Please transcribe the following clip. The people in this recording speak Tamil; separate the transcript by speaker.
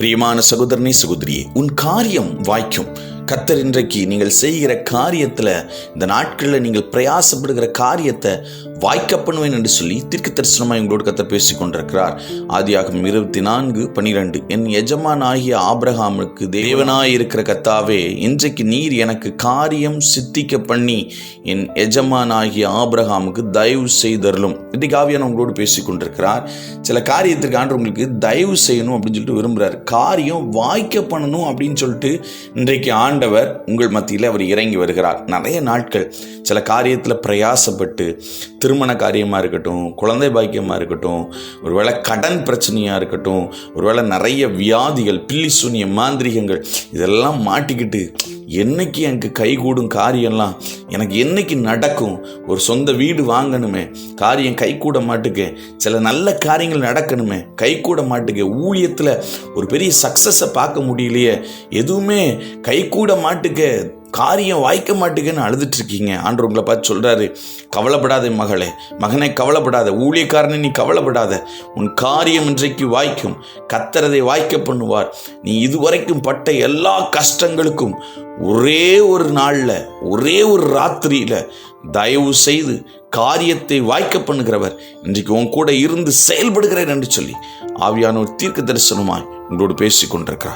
Speaker 1: பிரியமான சகோதரனே சகோதரியே உன் காரியம் வாய்க்கும். கத்தர் இன்றைக்கு நீங்கள் செய்கிற காரியத்தில் இந்த நாட்களில் நீங்கள் பிரயாசப்படுகிற காரியத்தை வாய்க்க பண்ணுவேன் என்று சொல்லி தீர்க்க தரிசனமாக எங்களோடு கத்தர் பேசிக் கொண்டிருக்கிறார். ஆதியாகும் இருபத்தி நான்கு பனிரெண்டு. என் எஜமான் ஆகிய ஆபிரகாமுக்கு தேவனாய் இருக்கிற கத்தாவே இன்றைக்கு நீர் எனக்கு காரியம் சித்திக்க பண்ணி என் எஜமான் ஆகிய ஆபிரகாமுக்கு தயவு செய்தருளும். இன்றைக்கு ஆவியான உங்களோடு பேசிக் கொண்டிருக்கிறார். சில காரியத்திற்கு ஆண்டு உங்களுக்கு தயவு செய்யணும் அப்படின்னு சொல்லிட்டு விரும்புகிறார் காரியம் வாய்க்க பண்ணணும் அப்படின்னு சொல்லிட்டு இன்றைக்கு ஆண்டவர் உங்கள் மத்தியில் அவர் இறங்கி வருகிறார். நிறைய நாட்கள் சில காரியத்தில் பிரயாசப்பட்டு திருமண காரியமாக இருக்கட்டும் குழந்தை பாக்கியமாக இருக்கட்டும் ஒருவேளை கடன் பிரச்சனையாக இருக்கட்டும் ஒருவேளை நிறைய வியாதிகள் பில்லி சூனிய மாந்திரிகங்கள் இதெல்லாம் மாட்டிக்கிட்டு என்னைக்கு எனக்கு கைகூடும் காரியம்லாம் எனக்கு என்னைக்கு நடக்கும்? ஒரு சொந்த வீடு வாங்கணுமே காரியம் கைகூட மாட்டுக்கு. சில நல்ல காரியங்கள் நடக்கணுமே கைகூட மாட்டுக்கு. ஊழியத்தில் ஒரு பெரிய சக்ஸஸை பார்க்க முடியலையே. எதுவுமே கைகூட மாட்டுக்கு. காரியம் வாய்க்க மாட்டேங்குன்னு அழுதுட்டு இருக்கீங்க. ஆண்டு உங்களை பார்த்து சொல்கிறாரு கவலைப்படாத மகளே மகனே கவலைப்படாத. ஊழியக்காரனை நீ கவலைப்படாத. உன் காரியம் இன்றைக்கு வாய்க்கும் கத்தரதை வாய்க்க பண்ணுவார். நீ இதுவரைக்கும் பட்ட எல்லா கஷ்டங்களுக்கும் ஒரே ஒரு நாளில் ஒரே ஒரு ராத்திரியில் தயவு செய்து காரியத்தை வாய்க்க பண்ணுகிறவர். இன்றைக்கு உன் கூட இருந்து செயல்படுகிறேன் என்று சொல்லி ஆவியானோர் தீர்க்க தரிசனமாய் உங்களோடு பேசிக் கொண்டிருக்கிறார்